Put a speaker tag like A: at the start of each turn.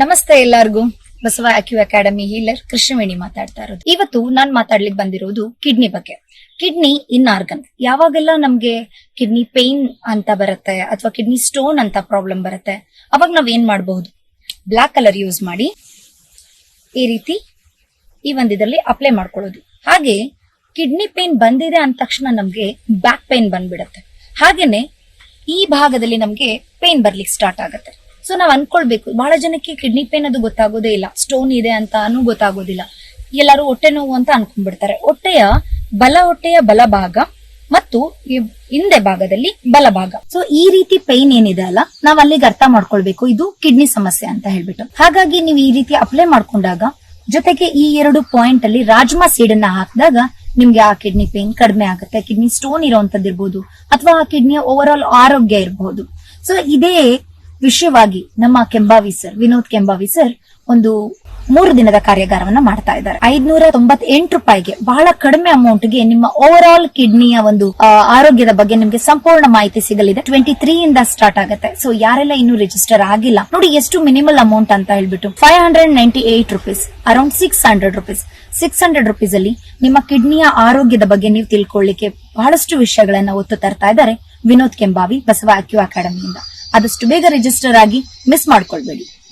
A: ನಮಸ್ತೆ ಎಲ್ಲರಿಗೂ. Basava acu academy healer Krishnaveni ಮಾತಾಡ್ತಾ ಇರೋದು. ಇವತ್ತು ನಾನ್ ಮಾತಾಡ್ಲಿಕ್ಕೆ ಬಂದಿರೋದು ಕಿಡ್ನಿ ಬಗ್ಗೆ. Kidney in organ. ಯಾವಾಗೆಲ್ಲ ನಮ್ಗೆ ಕಿಡ್ನಿ ಪೇನ್ ಅಂತ ಬರುತ್ತೆ ಅಥವಾ ಕಿಡ್ನಿ ಸ್ಟೋನ್ ಅಂತ ಪ್ರಾಬ್ಲಮ್ ಬರುತ್ತೆ, ಅವಾಗ ನಾವ್ ಏನ್ ಮಾಡಬಹುದು? ಬ್ಲಾಕ್ ಕಲರ್ ಯೂಸ್ ಮಾಡಿ ಈ ರೀತಿ ಈ ಒಂದ್ ಇದರಲ್ಲಿ ಅಪ್ಲೈ ಮಾಡ್ಕೊಳ್ಳೋದು. ಹಾಗೆ ಕಿಡ್ನಿ ಪೇನ್ ಬಂದಿದೆ ಅಂದ ತಕ್ಷಣ ನಮ್ಗೆ ಬ್ಯಾಕ್ ಪೇನ್ ಬಂದ್ಬಿಡತ್ತೆ. ಹಾಗೇನೆ ಈ ಭಾಗದಲ್ಲಿ ನಮ್ಗೆ ಪೇನ್ ಬರ್ಲಿಕ್ಕೆ ಸ್ಟಾರ್ಟ್ ಆಗುತ್ತೆ. ಸೊ ನಾವ್ ಅನ್ಕೊಳ್ಬೇಕು. ಬಹಳ ಜನಕ್ಕೆ ಕಿಡ್ನಿ ಪೇನ್ ಅದು ಗೊತ್ತಾಗೋದೇ ಇಲ್ಲ. ಸ್ಟೋನ್ ಇದೆ ಅಂತ ಗೊತ್ತಾಗೋದಿಲ್ಲ. ಎಲ್ಲರೂ ಹೊಟ್ಟೆ ನೋವು ಅಂತ ಅನ್ಕೊಂಡ್ಬಿಡ್ತಾರೆ. ಹೊಟ್ಟೆಯ ಬಲ ಹೊಟ್ಟೆಯ ಬಲಭಾಗ ಮತ್ತು ಹಿಂದೆ ಭಾಗದಲ್ಲಿ ಬಲಭಾಗ ಸೊ ಈ ರೀತಿ ಪೈನ್ ಏನಿದೆ ಅಲ್ಲ, ನಾವ್ ಅಲ್ಲಿಗೆ ಅರ್ಥ ಮಾಡ್ಕೊಳ್ಬೇಕು. ಇದು ಕಿಡ್ನಿ ಸಮಸ್ಯೆ ಅಂತ ಹೇಳ್ಬಿಟ್ಟು. ಹಾಗಾಗಿ ನೀವು ಈ ರೀತಿ ಅಪ್ಲೈ ಮಾಡ್ಕೊಂಡಾಗ, ಜೊತೆಗೆ ಈ ಎರಡು ಪಾಯಿಂಟ್ ಅಲ್ಲಿ ರಾಜ್ಮಾ ಸೀಡ್ ಅನ್ನ ಹಾಕಿದಾಗ ನಿಮ್ಗೆ ಆ ಕಿಡ್ನಿ ಪೇನ್ ಕಡಿಮೆ ಆಗುತ್ತೆ. ಕಿಡ್ನಿ ಸ್ಟೋನ್ ಇರುವಂತದ್ದು ಇರ್ಬೋದು ಅಥವಾ ಆ ಕಿಡ್ನಿಯ ಓವರ್ ಆಲ್ ಆರೋಗ್ಯ ಇರಬಹುದು ಸೊ ಇದೇ ವಿಷಯವಾಗಿ ನಮ್ಮ ಕೆಂಬಾವಿ ಸರ್, ವಿನೋದ್ ಕೆಂಬಾವಿ ಸರ್ ಒಂದು ಮೂರು ದಿನದ ಕಾರ್ಯಾಗಾರವನ್ನ ಮಾಡ್ತಾ ಇದ್ದಾರೆ. ಐದ್ನೂರ ತೊಂಬತ್ತೆಂಟು ರೂಪಾಯಿಗೆ ಬಹಳ ಕಡಿಮೆ ಅಮೌಂಟ್ಗೆ ನಿಮ್ಮ ಓವರ್ ಆಲ್ ಕಿಡ್ನಿಯ ಒಂದು ಆರೋಗ್ಯದ ಬಗ್ಗೆ ನಿಮ್ಗೆ ಸಂಪೂರ್ಣ ಮಾಹಿತಿ ಸಿಗಲಿದೆ. ಟ್ವೆಂಟಿ ತ್ರೀ ಇಂದ ಸ್ಟಾರ್ಟ್ ಆಗುತ್ತೆ. ಸೊ ಯಾರೆಲ್ಲ ಇನ್ನೂ ರಿಜಿಸ್ಟರ್ ಆಗಿಲ್ಲ, ನೋಡಿ ಎಷ್ಟು ಮಿನಿಮಲ್ ಅಮೌಂಟ್ ಅಂತ ಹೇಳ್ಬಿಟ್ಟು five hundred ninety eight rupees around six hundred rupees six hundred rupees ಅಲ್ಲಿ ನಿಮ್ಮ ಕಿಡ್ನಿಯ ಆರೋಗ್ಯದ ಬಗ್ಗೆ ನೀವು ತಿಳ್ಕೊಳ್ಳಿಕ್ಕೆ ಬಹಳಷ್ಟು ವಿಷಯಗಳನ್ನ ಒತ್ತು ತರ್ತಾ ಇದ್ದಾರೆ ವಿನೋದ್ ಕೆಂಬಾವಿ ಬಸವ ಅಕ್ಯೂ ಅಕಾಡೆಮಿಯಿಂದ. ಆದಷ್ಟು ಬೇಗ ರಿಜಿಸ್ಟರ್ ಆಗಿ ಮಿಸ್ ಮಾಡ್ಕೊಳ್ಬೇಡಿ.